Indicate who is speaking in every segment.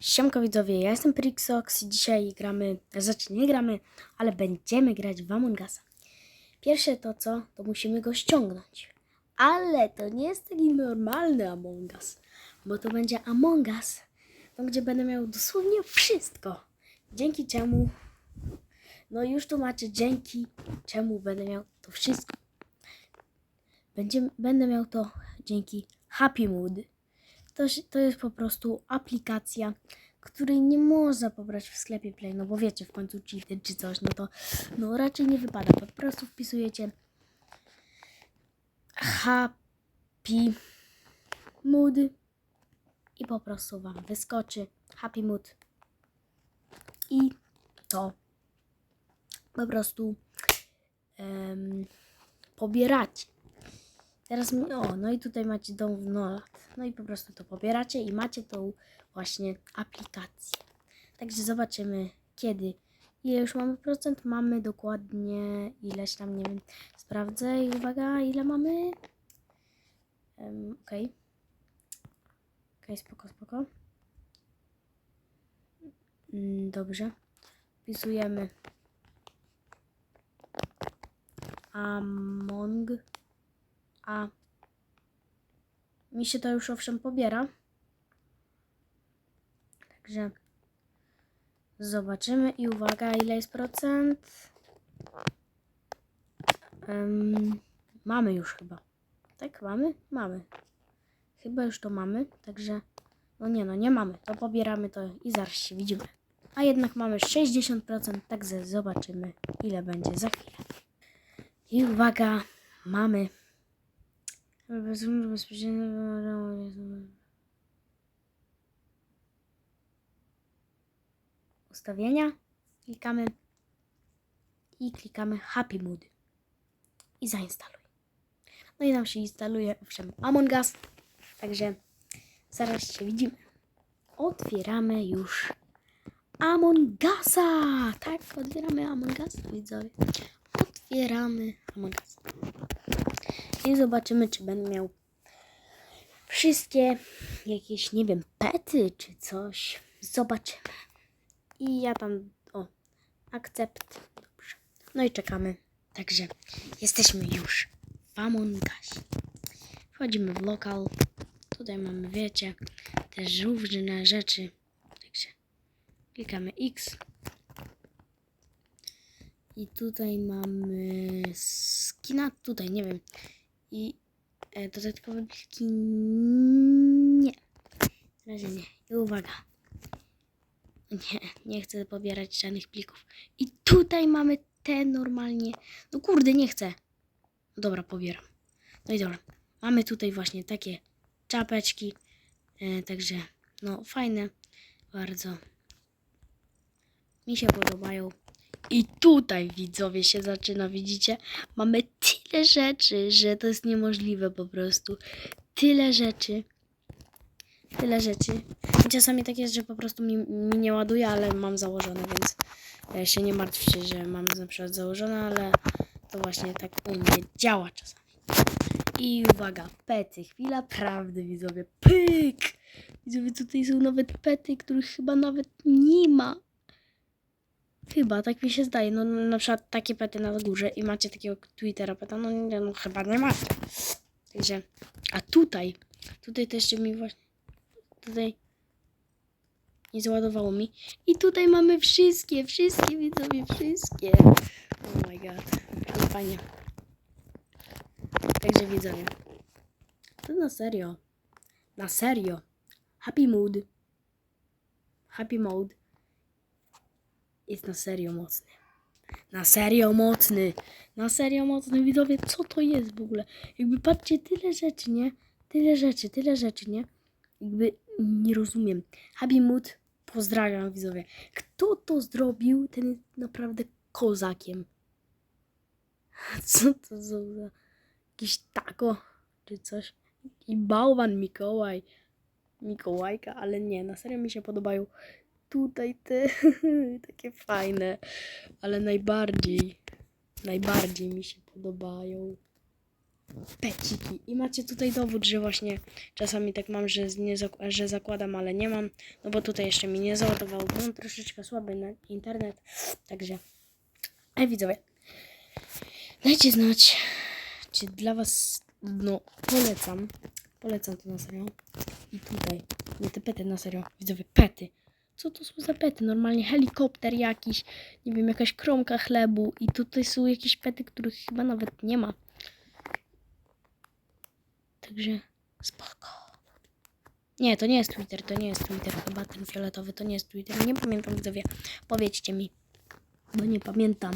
Speaker 1: Siemko widzowie, ja jestem Prixox i dzisiaj gramy, znaczy nie gramy, ale będziemy grać w Among Usa. Pierwsze to co, to musimy go ściągnąć. Ale to nie jest taki normalny Among Us, bo to będzie Among Us, tam gdzie będę miał dosłownie wszystko. Dzięki czemu, no już tu macie dzięki czemu będę miał to wszystko. Będzie, będę miał to dzięki Happy Mood. To, to jest po prostu aplikacja, której nie można pobrać w sklepie Play, no bo wiecie, w końcu cheaty czy coś, no to no raczej nie wypada. Po prostu wpisujecie Happy Mood i po prostu Wam wyskoczy Happy Mood i to po prostu em, pobieracie. Teraz, mi- o, no i tutaj macie dom w Nolat. No i po prostu to pobieracie i macie tą właśnie aplikację. Także zobaczymy kiedy. Ile już mamy procent? Mamy dokładnie ileś tam, nie wiem. Sprawdzę i uwaga, ile mamy? Um, Okej. Okej, spoko, spoko. Mm, Dobrze. Wpisujemy Among a mi się to już owszem pobiera. Także zobaczymy i uwaga, ile jest procent. Em, mamy już chyba. Tak, mamy? Mamy. Chyba już to mamy, także no nie no, nie mamy. To pobieramy to i zaraz się widzimy. A jednak mamy 60%, także zobaczymy ile będzie za chwilę. I uwaga, mamy bez bezpieczeństwa. Ustawienia. Klikamy i klikamy Happy Mood. I zainstaluj. No i nam się instaluje owszem Among Us. Także zaraz się widzimy. Otwieramy już Among Usa. Tak, otwieramy Among Usa, widzowie. Otwieramy Among Us. I zobaczymy, czy będę miał wszystkie jakieś, nie wiem, pety czy coś. Zobaczymy. I ja tam, o, akcept. Dobrze. No i czekamy. Także jesteśmy już w Among Usie. Wchodzimy w lokal. Tutaj mamy, wiecie, też różne rzeczy. Także klikamy X. I tutaj mamy skina, tutaj nie wiem. I e, dodatkowe pliki nie. Na razie nie. I uwaga. Nie, nie chcę pobierać żadnych plików. I tutaj mamy te normalnie. No kurde, nie chcę. No dobra, pobieram. No i dobra. Mamy tutaj właśnie takie czapeczki. E, także, no fajne. Bardzo. Mi się podobają. I tutaj widzowie się zaczyna, widzicie? Mamy tyle rzeczy, że to jest niemożliwe po prostu. Tyle rzeczy. Tyle rzeczy. Czasami tak jest, że po prostu mi, mi nie ładuje, ale mam założone, więc e, się nie martwcie, że mam na przykład założone, ale to właśnie tak u mnie działa czasami. I uwaga, pety, chwila prawdy widzowie. Pyk! Widzowie, tutaj są nawet pety, których chyba nawet nie ma. Chyba, tak mi się zdaje. No na przykład takie pety na górze i macie takiego Twittera peta, no, nie, no chyba nie macie. Także, a tutaj, tutaj to jeszcze mi właśnie, tutaj nie załadowało mi. I tutaj mamy wszystkie, wszystkie widzowie, wszystkie. Oh my god, ale fajnie. Także widzowie, to na serio, na serio, happy mood, happy mode jest na serio mocny. Na serio mocny. Na serio mocny. Widzowie, co to jest w ogóle? Jakby patrzcie, tyle rzeczy, nie? Tyle rzeczy, tyle rzeczy, nie? Jakby nie rozumiem. Happy Mood, pozdrawiam widzowie. Kto to zrobił, ten jest naprawdę kozakiem. Co to za jakiś tako czy coś? I bałwan Mikołaj. Mikołajka, ale nie, na serio mi się podobają tutaj te takie fajne, ale najbardziej, najbardziej mi się podobają peciki. I macie tutaj dowód, że właśnie czasami tak mam, że, nie że zakładam, ale nie mam. No bo tutaj jeszcze mi nie załadował, bo mam troszeczkę słaby na internet. Także, ale widzowie, dajcie znać, czy dla was, no polecam, polecam to na serio. I tutaj, nie te pety na serio, widzowie, pety. Co to są za pety? Normalnie helikopter jakiś, nie wiem, jakaś kromka chlebu i tutaj są jakieś pety, których chyba nawet nie ma. Także spoko. Nie, to nie jest Twitter, to nie jest Twitter, chyba ten fioletowy, to nie jest Twitter. Nie pamiętam widzowie, powiedzcie mi, bo nie pamiętam.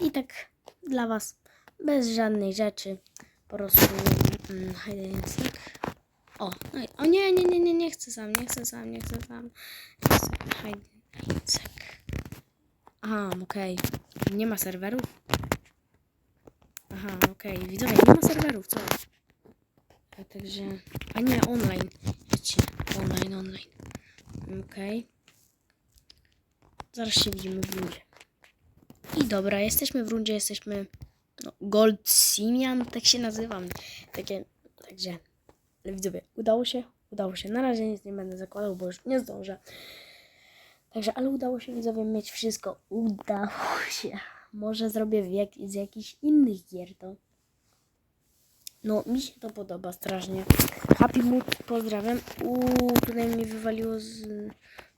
Speaker 1: I tak dla was, bez żadnej rzeczy, po prostu mm, hide and seek. O, no i, o nie, nie, nie, nie, nie chcę sam, nie chcę sam, nie chcę sam. Nie chcę. Aha, okej. Nie ma serwerów? Aha, okej. Widzowie, nie ma serwerów, co? A także... A nie, online. Wiecie, online, online. Okej. Zaraz się widzimy w rundzie. I dobra, jesteśmy w rundzie, jesteśmy... No, Gold Simian, tak się nazywam. Takie, także... Ale widzowie, udało się? Udało się. Na razie nic nie będę zakładał, bo już nie zdążę. Także, ale udało się widzowie mieć wszystko. Udało się. Może zrobię w jak, z jakichś innych gier to. No, mi się to podoba strasznie. Happy Mood, pozdrawiam. Uuu, tutaj mnie wywaliło z...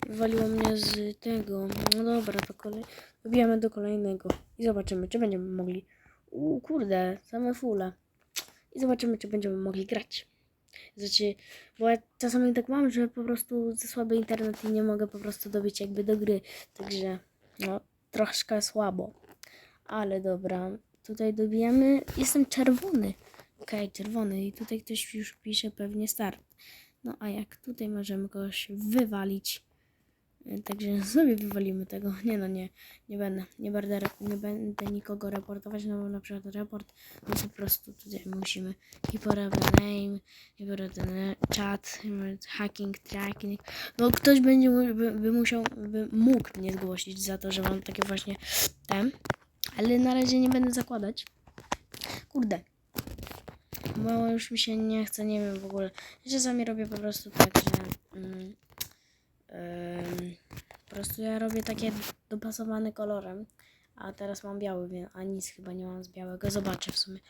Speaker 1: Wywaliło mnie z tego. No dobra, to kolej... Wybijamy do kolejnego. I zobaczymy, czy będziemy mogli... Uuu, kurde, same fule. I zobaczymy, czy będziemy mogli grać. Znaczy, bo ja czasami tak mam, że po prostu ze słaby internet i nie mogę po prostu dobić jakby do gry. Także, no, troszkę słabo. Ale dobra, tutaj dobijamy. Jestem czerwony. Okej, czerwony. I tutaj ktoś już pisze pewnie start. No a jak tutaj możemy kogoś wywalić. Także sobie wywalimy tego. Nie no, nie, nie będę. Nie będę, nie będę nikogo reportować, no bo na przykład report, no po prostu tutaj musimy a name, a chat, hacking, tracking. No ktoś będzie, by, by musiał, by mógł mnie zgłosić za to, że mam takie właśnie ten. Ale na razie nie będę zakładać. Kurde. Bo już mi się nie chce, nie wiem w ogóle. Ja czasami robię po prostu tak, że... Mm, po prostu ja robię takie dopasowane kolorem. A teraz mam biały, więc a nic chyba nie mam z białego. Zobaczę w sumie.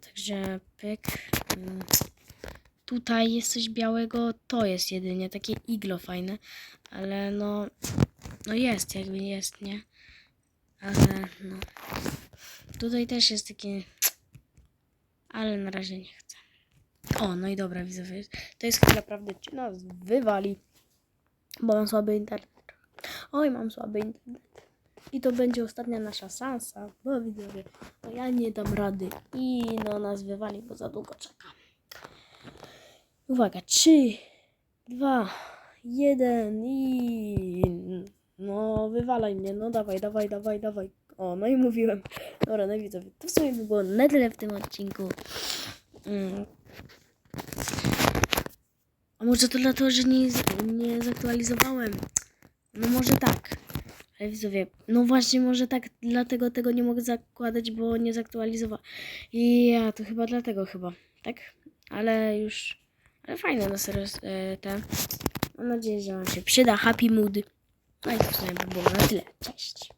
Speaker 1: Także pyk. Ym, tutaj jest coś białego. To jest jedynie takie iglo fajne. Ale no... No jest, jakby jest, nie? Ale no... Tutaj też jest takie... Ale na razie nie chcę. O, no i dobra, widzowie. To jest prawdy, czy nas wywali. Bo mam słaby internet. Oj, mam słaby internet. I to będzie ostatnia nasza szansa, bo widzowie, no ja nie dam rady. I no nas wywali, bo za długo czekam. Uwaga, 3, 2, 1 i... No, wywalaj mnie, no dawaj, dawaj, dawaj, dawaj. O, no i mówiłem. Dobra, no widzowie, to w sumie by było na tyle w tym odcinku. Mm. A może to dlatego, że nie, nie zaktualizowałem? No może tak. Ale widzowie, no właśnie może tak, dlatego tego nie mogę zakładać, bo nie zaktualizowałem. Ja, to chyba dlatego chyba, tak? Ale już, ale fajne na serio e, te. Mam nadzieję, że wam się przyda. Happy mood. No i to w sumie by było na tyle. Cześć.